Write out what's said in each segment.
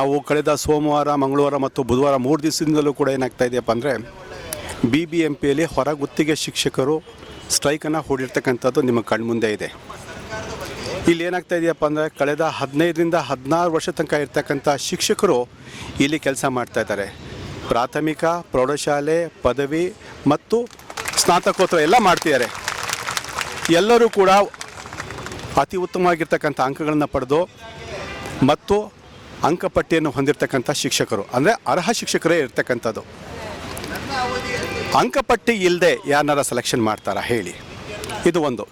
ನಾವು ಕಳೆದ ಸೋಮವಾರ, ಮಂಗಳವಾರ ಮತ್ತು ಬುಧವಾರ ಮೂರು ದಿವಸದಿಂದಲೂ ಕೂಡ ಏನಾಗ್ತಾ ಇದೆಯಪ್ಪ ಅಂದರೆ ಬಿ ಬಿ ಎಂ ಪಿಯಲ್ಲಿ ಹೊರಗುತ್ತಿಗೆ ಶಿಕ್ಷಕರು ಸ್ಟ್ರೈಕನ್ನು ಹೂಡಿರ್ತಕ್ಕಂಥದ್ದು ನಿಮ್ಮ ಕಣ್ಮುಂದೆ ಇದೆ. ಇಲ್ಲಿ ಏನಾಗ್ತಾ ಇದೆಯಪ್ಪ ಅಂದರೆ ಕಳೆದ ಹದಿನೈದರಿಂದ ಹದಿನಾರು ವರ್ಷ ತನಕ ಇರ್ತಕ್ಕಂಥ ಶಿಕ್ಷಕರು ಇಲ್ಲಿ ಕೆಲಸ ಮಾಡ್ತಾ ಇದ್ದಾರೆ. ಪ್ರಾಥಮಿಕ, ಪ್ರೌಢಶಾಲೆ, ಪದವಿ ಮತ್ತು ಸ್ನಾತಕೋತ್ತರ ಎಲ್ಲ ಮಾಡ್ತಿದ್ದಾರೆ. ಎಲ್ಲರೂ ಕೂಡ ಅತಿ ಉತ್ತಮವಾಗಿರ್ತಕ್ಕಂಥ ಅಂಕಗಳನ್ನು ಪಡೆದು ಮತ್ತು ಅಂಕಪಟ್ಟಿಯನ್ನು ಹೊಂದಿರತಕ್ಕಂಥ ಶಿಕ್ಷಕರು. ಅಂದರೆ ಅರ್ಹ ಶಿಕ್ಷಕರೇ ಇರ್ತಕ್ಕಂಥದ್ದು. ಅಂಕಪಟ್ಟಿ ಇಲ್ಲದೆ ಯಾರನ್ನಾರ ಸೆಲೆಕ್ಷನ್ ಮಾಡ್ತಾರಾ ಹೇಳಿ. ಇದು ಒಂದು.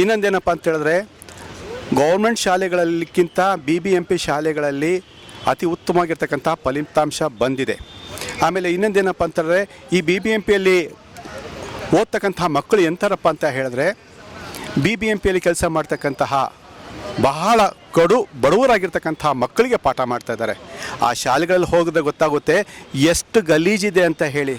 ಇನ್ನೊಂದೇನಪ್ಪ ಅಂತ ಹೇಳಿದ್ರೆ ಗೌರ್ಮೆಂಟ್ ಶಾಲೆಗಳಲ್ಲಿಕ್ಕಿಂತ ಬಿ ಬಿ ಎಂ ಪಿ ಶಾಲೆಗಳಲ್ಲಿ ಅತಿ ಉತ್ತಮವಾಗಿರ್ತಕ್ಕಂಥ ಫಲಿತಾಂಶ ಬಂದಿದೆ. ಆಮೇಲೆ ಇನ್ನೊಂದೇನಪ್ಪ ಅಂತಂದರೆ ಈ ಬಿ ಬಿ ಎಂ ಪಿಯಲ್ಲಿ ಓದ್ತಕ್ಕಂಥ ಮಕ್ಕಳು ಎಂಥರಪ್ಪ ಅಂತ ಹೇಳಿದ್ರೆ ಬಿ ಬಿ ಎಂ ಪಿಯಲ್ಲಿ ಕೆಲಸ ಮಾಡ್ತಕ್ಕಂತಹ ಬಹಳ ಕಡು ಬಡವರಾಗಿರ್ತಕ್ಕಂಥ ಮಕ್ಕಳಿಗೆ ಪಾಠ ಮಾಡ್ತಾ ಇದ್ದಾರೆ. ಆ ಶಾಲೆಗಳಲ್ಲಿ ಹೋಗಿದ್ರೆ ಗೊತ್ತಾಗುತ್ತೆ ಎಷ್ಟು ಗಲೀಜಿದೆ ಅಂತ ಹೇಳಿ.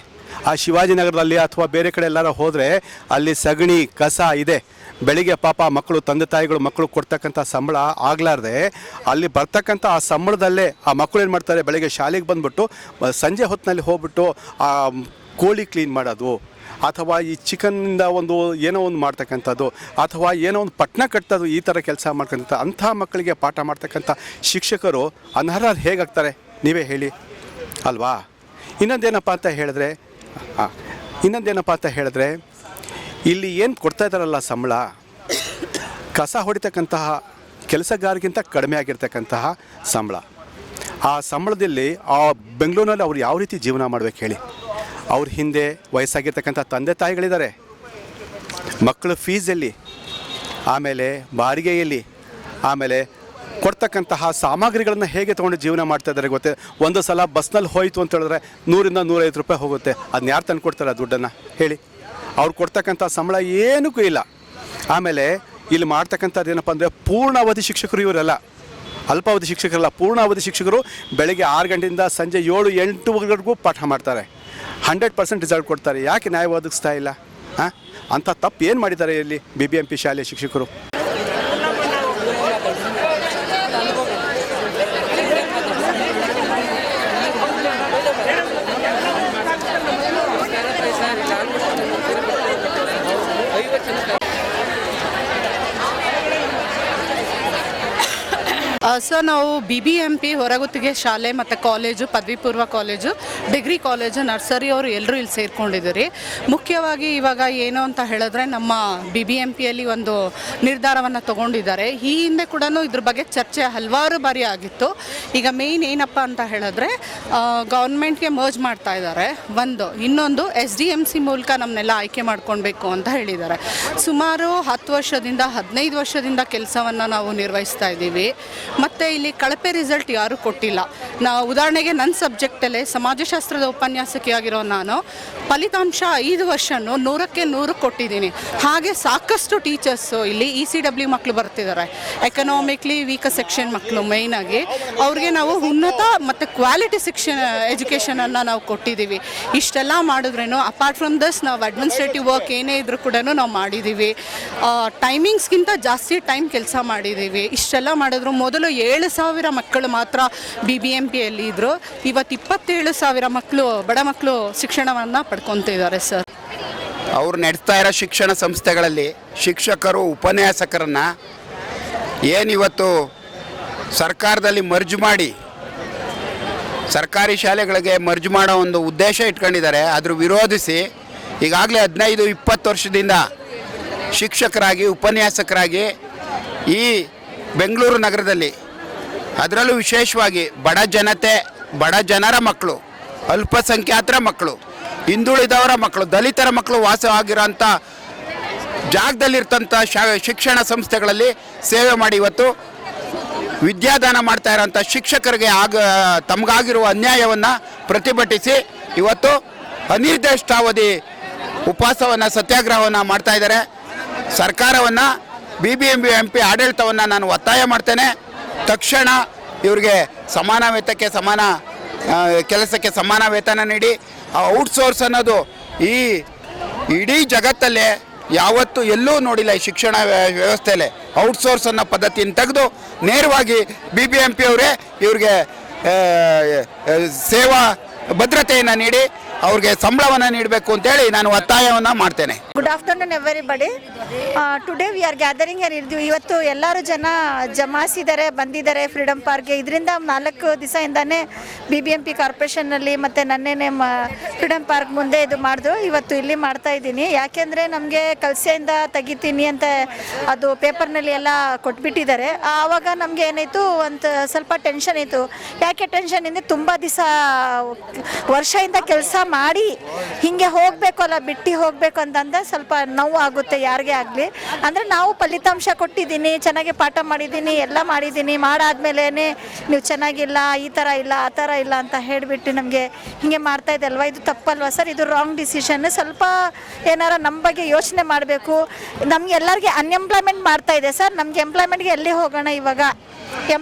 ಆ ಶಿವಾಜಿನಗರದಲ್ಲಿ ಅಥವಾ ಬೇರೆ ಕಡೆ ಎಲ್ಲಾರ ಹೋದರೆ ಅಲ್ಲಿ ಸಗಣಿ, ಕಸ ಇದೆ. ಬೆಳಿಗ್ಗೆ ಪಾಪ ಮಕ್ಕಳು, ತಂದೆ ತಾಯಿಗಳು ಮಕ್ಕಳು ಕೊಡ್ತಕ್ಕಂಥ ಸಂಬಳ ಆಗಲಾರ್ದೆ ಅಲ್ಲಿ ಬರ್ತಕ್ಕಂಥ ಆ ಸಂಬಳದಲ್ಲೇ ಆ ಮಕ್ಕಳು ಏನು ಮಾಡ್ತಾರೆ, ಬೆಳಗ್ಗೆ ಶಾಲೆಗೆ ಬಂದುಬಿಟ್ಟು ಸಂಜೆ ಹೊತ್ತಿನಲ್ಲಿ ಹೋಗ್ಬಿಟ್ಟು ಆ, ಕೋಳಿ ಕ್ಲೀನ್ ಮಾಡೋದು. ಅಥವಾ ಈ ಚಿಕನ್ನಿಂದ ಒಂದು ಏನೋ ಒಂದು ಮಾಡ್ತಕ್ಕಂಥದ್ದು, ಅಥವಾ ಏನೋ ಒಂದು ಪಟ್ನ ಕಟ್ಟೋದು ಈ ಥರ ಕೆಲಸ ಮಾಡ್ತಕ್ಕಂಥ, ಅಂಥ ಮಕ್ಕಳಿಗೆ ಪಾಠ ಮಾಡ್ತಕ್ಕಂಥ ಶಿಕ್ಷಕರು ಅನರ್ಹರು ಹೇಗಾಗ್ತಾರೆ? ನೀವೇ ಹೇಳಿ. ಅಲ್ವಾ? ಇನ್ನೊಂದೇನಪ್ಪ ಅಂತ ಹೇಳಿದ್ರೆ ಇನ್ನೊಂದೇನಪ್ಪ ಅಂತ ಹೇಳಿದ್ರೆ, ಇಲ್ಲಿ ಏನು ಕೊಡ್ತಾ ಇದ್ದಾರಲ್ಲ ಸಂಬಳ? ಕಸ ಹೊಡಿತಕ್ಕಂತಹ ಕೆಲಸಗಾರಗಿಂತ ಕಡಿಮೆ ಆಗಿರ್ತಕ್ಕಂತಹ ಸಂಬಳ. ಆ ಸಂಬಳದಲ್ಲಿ ಆ ಬೆಂಗಳೂರಿನಲ್ಲಿ ಅವ್ರು ಯಾವ ರೀತಿ ಜೀವನ ಮಾಡ್ಬೇಕು ಹೇಳಿ. ಅವ್ರ ಹಿಂದೆ ವಯಸ್ಸಾಗಿರ್ತಕ್ಕಂಥ ತಂದೆ ತಾಯಿಗಳಿದ್ದಾರೆ. ಮಕ್ಕಳ ಫೀಸಲ್ಲಿ ಆಮೇಲೆ ಬಾಡಿಗೆಯಲ್ಲಿ, ಆಮೇಲೆ ಕೊಡ್ತಕ್ಕಂತಹ ಸಾಮಗ್ರಿಗಳನ್ನು ಹೇಗೆ ತೊಗೊಂಡು ಜೀವನ ಮಾಡ್ತಾ ಇದ್ದಾರೆ ಗೊತ್ತೇ? ಒಂದು ಸಲ ಬಸ್ನಲ್ಲಿ ಹೋಯಿತು ಅಂತ ಹೇಳಿದ್ರೆ ನೂರಿಂದ ನೂರೈವತ್ತು ರೂಪಾಯಿ ಹೋಗುತ್ತೆ. ಅದನ್ನ ಯಾರು ತಂದು ಕೊಡ್ತಾರೆ ದುಡ್ಡನ್ನು? ಹೇಳಿ. ಅವ್ರು ಕೊಡ್ತಕ್ಕಂಥ ಸಂಬಳ ಏನಕ್ಕೂ ಇಲ್ಲ. ಆಮೇಲೆ ಇಲ್ಲಿ ಮಾಡ್ತಕ್ಕಂಥದ್ದು ಏನಪ್ಪ ಅಂದರೆ ಪೂರ್ಣಾವಧಿ ಶಿಕ್ಷಕರು ಇವರೆಲ್ಲ. ಅಲ್ಪಾವಧಿ ಶಿಕ್ಷಕರಲ್ಲ, ಪೂರ್ಣಾವಧಿ ಶಿಕ್ಷಕರು ಬೆಳಗ್ಗೆ ಆರು ಗಂಟೆಯಿಂದ ಸಂಜೆ ಏಳು ಎಂಟುವರೆಗೂ ಪಾಠ ಮಾಡ್ತಾರೆ. ಹಂಡ್ರೆಡ್ ಪರ್ಸೆಂಟ್ ರಿಸಲ್ಟ್ ಕೊಡ್ತಾರೆ. ಯಾಕೆ ನ್ಯಾಯ ಒದಗಿಸ್ತಾ ಇಲ್ಲ? ಹಾಂ? ಅಂಥ ತಪ್ಪು ಏನು ಮಾಡಿದ್ದಾರೆ ಇಲ್ಲಿ ಬಿ ಬಿ ಎಂ ಪಿ ಶಾಲೆಯ ಶಿಕ್ಷಕರು? ಸರ್ ನಾವು ಬಿ ಬಿ ಎಂ ಪಿ ಹೊರಗುತ್ತಿಗೆ ಶಾಲೆ ಮತ್ತು ಕಾಲೇಜು ಪದವಿ ಪೂರ್ವ ಕಾಲೇಜು ಡಿಗ್ರಿ ಕಾಲೇಜು ನರ್ಸರಿ ಅವರು ಎಲ್ಲರೂ ಇಲ್ಲಿ ಸೇರಿಕೊಂಡಿದ್ದೀರಿ. ಮುಖ್ಯವಾಗಿ ಇವಾಗ ಏನು ಅಂತ ಹೇಳಿದ್ರೆ ನಮ್ಮ ಬಿ ಬಿ ಎಂ ಪಿಯಲ್ಲಿ ಒಂದು ನಿರ್ಧಾರವನ್ನು ತಗೊಂಡಿದ್ದಾರೆ. ಈ ಹಿಂದೆ ಕೂಡ ಇದ್ರ ಬಗ್ಗೆ ಚರ್ಚೆ ಹಲವಾರು ಬಾರಿ ಆಗಿತ್ತು. ಈಗ ಮೇಯ್ನ್ ಏನಪ್ಪ ಅಂತ ಹೇಳಿದ್ರೆ ಗೌರ್ಮೆಂಟ್ಗೆ ಮರ್ಜ್ ಮಾಡ್ತಾ ಇದ್ದಾರೆ. ಒಂದು, ಇನ್ನೊಂದು ಎಸ್ ಡಿ ಎಂ ಸಿ ಮೂಲಕ ನಮ್ಮನ್ನೆಲ್ಲ ಆಯ್ಕೆ ಮಾಡ್ಕೊಳ್ಬೇಕು ಅಂತ ಹೇಳಿದ್ದಾರೆ. ಸುಮಾರು ಹತ್ತು ವರ್ಷದಿಂದ, ಹದಿನೈದು ವರ್ಷದಿಂದ ಕೆಲಸವನ್ನು ನಾವು ನಿರ್ವಹಿಸ್ತಾ ಇದ್ದೀವಿ. ಮತ್ತು ಇಲ್ಲಿ ಕಳಪೆ ರಿಸಲ್ಟ್ ಯಾರೂ ಕೊಟ್ಟಿಲ್ಲ. ನಾ ಉದಾಹರಣೆಗೆ ನನ್ನ ಸಬ್ಜೆಕ್ಟಲ್ಲೇ ಸಮಾಜಶಾಸ್ತ್ರದ ಉಪನ್ಯಾಸಕಿಯಾಗಿರೋ ನಾನು, ಫಲಿತಾಂಶ ಐದು ವರ್ಷನು ನೂರಕ್ಕೆ ನೂರು ಕೊಟ್ಟಿದ್ದೀನಿ. ಹಾಗೆ ಸಾಕಷ್ಟು ಟೀಚರ್ಸು ಇಲ್ಲಿ ಇ ಸಿ ಡಬ್ಲ್ಯೂ ಮಕ್ಕಳು ಬರ್ತಿದ್ದಾರೆ ಎಕನಾಮಿಕ್ಲಿ ವೀಕ ಸೆಕ್ಷನ್ ಮಕ್ಕಳು ಮೇಯ್ನಾಗಿ ಅವ್ರಿಗೆ ನಾವು ಉನ್ನತ ಮತ್ತು ಕ್ವಾಲಿಟಿ ಶಿಕ್ಷಣ ಎಜುಕೇಷನನ್ನು ನಾವು ಕೊಟ್ಟಿದ್ದೀವಿ ಇಷ್ಟೆಲ್ಲ ಮಾಡಿದ್ರೇನು ಅಪಾರ್ಟ್ ಫ್ರಮ್ ದಸ್ ನಾವು ಅಡ್ಮಿನಿಸ್ಟ್ರೇಟಿವ್ ವರ್ಕ್ ಏನೇ ಇದ್ರೂ ಕೂಡ ನಾವು ಮಾಡಿದ್ದೀವಿ ಟೈಮಿಂಗ್ಸ್ಗಿಂತ ಜಾಸ್ತಿ ಟೈಮ್ ಕೆಲಸ ಮಾಡಿದ್ದೀವಿ ಇಷ್ಟೆಲ್ಲ ಮಾಡಿದ್ರು, ಮೊದಲು ಏಳು ಸಾವಿರ ಮಕ್ಕಳು ಮಾತ್ರ ಬಿ ಬಿ ಎಂ ಪಿಯಲ್ಲಿ ಇದ್ದರು ಇವತ್ತು ಇಪ್ಪತ್ತೇಳು ಸಾವಿರ ಮಕ್ಕಳು, ಬಡ ಮಕ್ಕಳು ಶಿಕ್ಷಣವನ್ನು ಪಡ್ಕೊತಿದ್ದಾರೆ ಸರ್. ಅವ್ರು ನಡೆಸ್ತಾ ಇರೋ ಶಿಕ್ಷಣ ಸಂಸ್ಥೆಗಳಲ್ಲಿ ಶಿಕ್ಷಕರು, ಉಪನ್ಯಾಸಕರನ್ನು ಏನಿವತ್ತು ಸರ್ಕಾರದಲ್ಲಿ ಮರ್ಜ್ ಮಾಡಿ, ಸರ್ಕಾರಿ ಶಾಲೆಗಳಿಗೆ ಮರ್ಜ್ ಮಾಡೋ ಒಂದು ಉದ್ದೇಶ ಇಟ್ಕೊಂಡಿದ್ದಾರೆ. ಅದ್ರ ವಿರೋಧಿಸಿ ಈಗಾಗಲೇ ಹದಿನೈದು, ಇಪ್ಪತ್ತು ವರ್ಷದಿಂದ ಶಿಕ್ಷಕರಾಗಿ, ಉಪನ್ಯಾಸಕರಾಗಿ ಈ ಬೆಂಗಳೂರು ನಗರದಲ್ಲಿ. ಅದರಲ್ಲೂ ವಿಶೇಷವಾಗಿ ಬಡ ಜನತೆ, ಬಡ ಜನರ ಮಕ್ಕಳು, ಅಲ್ಪಸಂಖ್ಯಾತರ ಮಕ್ಕಳು, ಹಿಂದುಳಿದವರ ಮಕ್ಕಳು, ದಲಿತರ ಮಕ್ಕಳು ವಾಸವಾಗಿರೋಂಥ ಜಾಗದಲ್ಲಿರ್ತಂಥ ಶಾ, ಶಿಕ್ಷಣ ಸಂಸ್ಥೆಗಳಲ್ಲಿ ಸೇವೆ ಮಾಡಿ ಇವತ್ತು ವಿದ್ಯಾದಾನ ಮಾಡ್ತಾ ಇರೋಂಥ ಶಿಕ್ಷಕರಿಗೆ ಆಗ, ತಮಗಾಗಿರುವ ಅನ್ಯಾಯವನ್ನು ಪ್ರತಿಭಟಿಸಿ ಇವತ್ತು ಅನಿರ್ದಿಷ್ಟಾವಧಿ ಉಪವಾಸವನ್ನು ಸತ್ಯಾಗ್ರಹವನ್ನು ಮಾಡ್ತಾ ಇದ್ದಾರೆ. ಸರ್ಕಾರವನ್ನು B B M B M P ಆಡಳಿತವನ್ನು ನಾನು ಒತ್ತಾಯ ಮಾಡ್ತೇನೆ. ತಕ್ಷಣ ಇವರಿಗೆ ಸಮಾನ ವೇತಕ್ಕೆ ಸಮಾನ ಕೆಲಸಕ್ಕೆ ಸಮಾನ ವೇತನ ನೀಡಿ. ಔಟ್ಸೋರ್ಸ್ ಅನ್ನೋದು ಈ ಇಡೀ ಜಗತ್ತಲ್ಲೇ ಯಾವತ್ತೂ ಎಲ್ಲೂ ನೋಡಿಲ್ಲ ಈ ಶಿಕ್ಷಣ ವ್ಯ- ವ್ಯವಸ್ಥೆಯಲ್ಲಿ. ಔಟ್ಸೋರ್ಸ್ ಅನ್ನೋ ಪದ್ಧತಿಯನ್ನು ತೆಗೆದು ನೇರವಾಗಿ ಬಿ ಬಿ ಎಂ ಪಿ ಅವರೇ ಇವ್ರಿಗೆ ಸೇವಾ ಭದ್ರತೆಯನ್ನು ನೀಡಿ, ಅವ್ರಿಗೆ ಸಂಬಳವನ್ನು ನೀಡಬೇಕು ಅಂತೇಳಿ ನಾನು ಒತ್ತಾಯವನ್ನು ಮಾಡ್ತೇನೆ. Good afternoon everybody today we are gathering ಏನು ಇರ್ತೀವಿ ಇವತ್ತು ಎಲ್ಲರೂ ಜನ ಜಮಾಸಿದ್ದಾರೆ ಬಂದಿದ್ದಾರೆ ಫ್ರೀಡಮ್ ಪಾರ್ಕ್ಗೆ ಇದರಿಂದ ನಾಲ್ಕು ದಿವಸದಿಂದಾನೇ ಬಿ ಬಿ ಎಂ ಪಿ ಕಾರ್ಪೊರೇಷನ್ನಲ್ಲಿ ಮತ್ತು ನನ್ನೇನೆ ಮ ಫ್ರೀಡಮ್ ಪಾರ್ಕ್ ಮುಂದೆ ಇದು ಮಾಡಿದ್ರು ಇವತ್ತು ಇಲ್ಲಿ ಮಾಡ್ತಾ ಇದ್ದೀನಿ. ಯಾಕೆಂದರೆ ನಮಗೆ ಕಲಸೆಯಿಂದ ತೆಗಿತೀನಿ ಅಂತ ಅದು ಪೇಪರ್ನಲ್ಲಿ ಎಲ್ಲ ಕೊಟ್ಬಿಟ್ಟಿದ್ದಾರೆ. ಆವಾಗ ನಮಗೆ ಏನಾಯಿತು, ಒಂದು ಸ್ವಲ್ಪ ಟೆನ್ಷನ್ ಇತ್ತು. ಯಾಕೆ ಟೆನ್ಷನ್ ಇಂದ ತುಂಬ ದಿವಸ ವರ್ಷದಿಂದ ಕೆಲಸ ಮಾಡಿ ಹೀಗೆ ಹೋಗಬೇಕು ಅಲ್ಲ ಬಿಟ್ಟು ಹೋಗಬೇಕು ಅಂತಂದ್ರೆ ಸ್ವಲ್ಪ ನೋವು ಆಗುತ್ತೆ, ಯಾರಿಗೆ ಆಗಲಿ. ಅಂದರೆ ನಾವು ಫಲಿತಾಂಶ ಕೊಟ್ಟಿದ್ದೀನಿ, ಚೆನ್ನಾಗಿ ಪಾಠ ಮಾಡಿದ್ದೀನಿ, ಎಲ್ಲ ಮಾಡಿದ್ದೀನಿ. ಮಾಡಾದ್ಮೇಲೇ ನೀವು ಚೆನ್ನಾಗಿಲ್ಲ, ಈ ಥರ ಇಲ್ಲ, ಆ ಥರ ಇಲ್ಲ ಅಂತ ಹೇಳಿಬಿಟ್ಟು ನಮಗೆ ಹಿಂಗೆ ಮಾಡ್ತಾ ಇದ್ದಲ್ವ ಇದು ತಪ್ಪಲ್ವಾ ಸರ್? ಇದು ರಾಂಗ್ ಡಿಸಿಷನ್ ಸ್ವಲ್ಪ ಏನಾರ ನಮ್ಮ ಬಗ್ಗೆ ಯೋಚನೆ ಮಾಡಬೇಕು. ನಮ್ಗೆ ಎಲ್ಲರಿಗೆ ಅನ್ಎಂಪ್ಲಾಯ್ಮೆಂಟ್ ಮಾಡ್ತಾ ಇದೆ ಸರ್. ನಮಗೆ ಎಂಪ್ಲಾಯ್ಮೆಂಟ್ಗೆ ಎಲ್ಲಿ ಹೋಗೋಣ ಇವಾಗ?